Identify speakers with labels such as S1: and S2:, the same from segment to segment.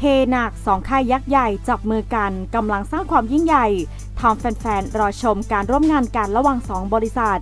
S1: เฮหนักสองค่ายยักษ์ใหญ่จับมือกันกำลังสร้างความยิ่งใหญ่ทำแฟนๆ รอชมการร่วมงานกันระหว่าง 2 บริษัท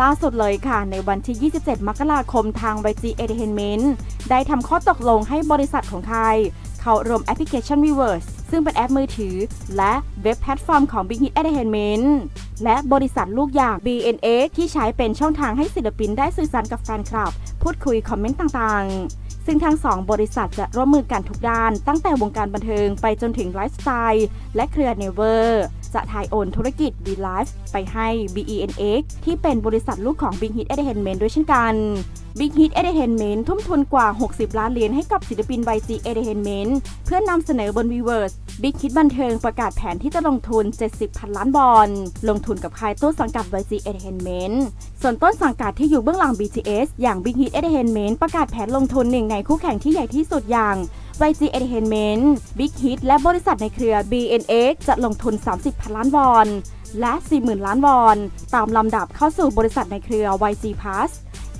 S1: ล่าสุดเลยค่ะ ในวันที่ 27 มกราคมทาง YG Entertainment ได้ทำข้อตกลงให้บริษัทของไทยเข้ารวมแอปพลิเคชัน Weverse ซึ่งเป็นแอปมือถือ และเว็บแพลตฟอร์มของ Big Hit Entertainment และบริษัทลูกอย่าง BNX ที่ใช้เป็นช่องทางให้ศิลปินได้สื่อสารกับแฟนคลับ พูดคุยคอมเมนต์ต่างๆ ซึ่งทั้งสองบริษัทจะร่วมมือกันทุกด้าน ตั้งแต่วงการบันเทิงไปจนถึงไลฟ์สไตล์และเครือเนเวอร์จะถ่ายโอนธุรกิจ B Life ไปให้ BENX ที่เป็นบริษัทลูกของ Big Hit Entertainment ด้วยเช่นกัน Big Hit Entertainment ทุ่มทุนกว่า 60 ล้านเหรียญให้กับศิลปิน YG Entertainment เพื่อนำเสนอบน Weverse Big Hit บันเทิงประกาศแผนที่จะลงทุน 70 พันล้านบอล ลงทุนกับค่ายต้นสังกัด YG Entertainment ส่วนต้นสังกัดที่อยู่เบื้องหลัง BTS อย่าง Big Hit Entertainment ประกาศแผนลงทุนหนึ่งในคู่แข่งที่ใหญ่ที่สุดอย่าง YG Entertainment Big Hit และบริษัทในเครือ BNX จะลงทุน 30 พันล้านวอน และ 40,000 ล้านวอน ตามลำดับเข้าสู่บริษัทในเครือ YG Pass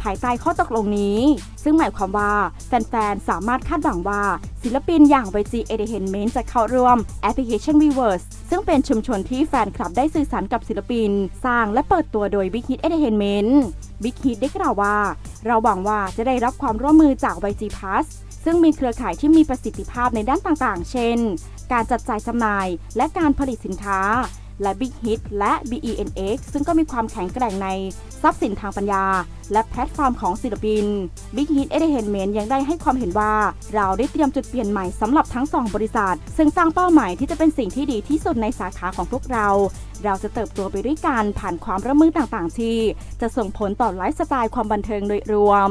S1: ภายใต้ข้อตกลงนี้ ซึ่งหมายความว่าแฟนๆ สามารถคาดหวังว่าศิลปินอย่าง YG Entertainment จะเข้าร่วมแอปพลิเคชัน Weverse ซึ่งเป็นชุมชนที่แฟนคลับได้สื่อสารกับศิลปิน สร้างและเปิดตัวโดย Big Hit Entertainment Big Hit ได้กล่าวว่า เราหวังว่าจะได้รับความร่วมมือจาก YG Pass ซึ่งมีเครือข่ายที่มีประสิทธิภาพในด้านต่างๆ เช่น การจัดจ่ายจำหน่าย และการผลิตสินค้า และ Big Hit และ BENX ซึ่งก็มีความแข็งแกร่งในทรัพย์สินทางปัญญา และแพลตฟอร์มของศิลปิน Big Hit Entertainment ยังได้ให้ความเห็นว่า เราได้เตรียมจุดเปลี่ยนใหม่สำหรับทั้งสองบริษัท ซึ่งตั้งเป้าหมายที่จะเป็นสิ่งที่ดีที่สุดในสาขาของพวกเรา เราจะเติบโตไปด้วยกันผ่านความร่วมมือต่างๆ ที่ จะส่งผลต่อไลฟ์สไตล์ความบันเทิงโดยรวม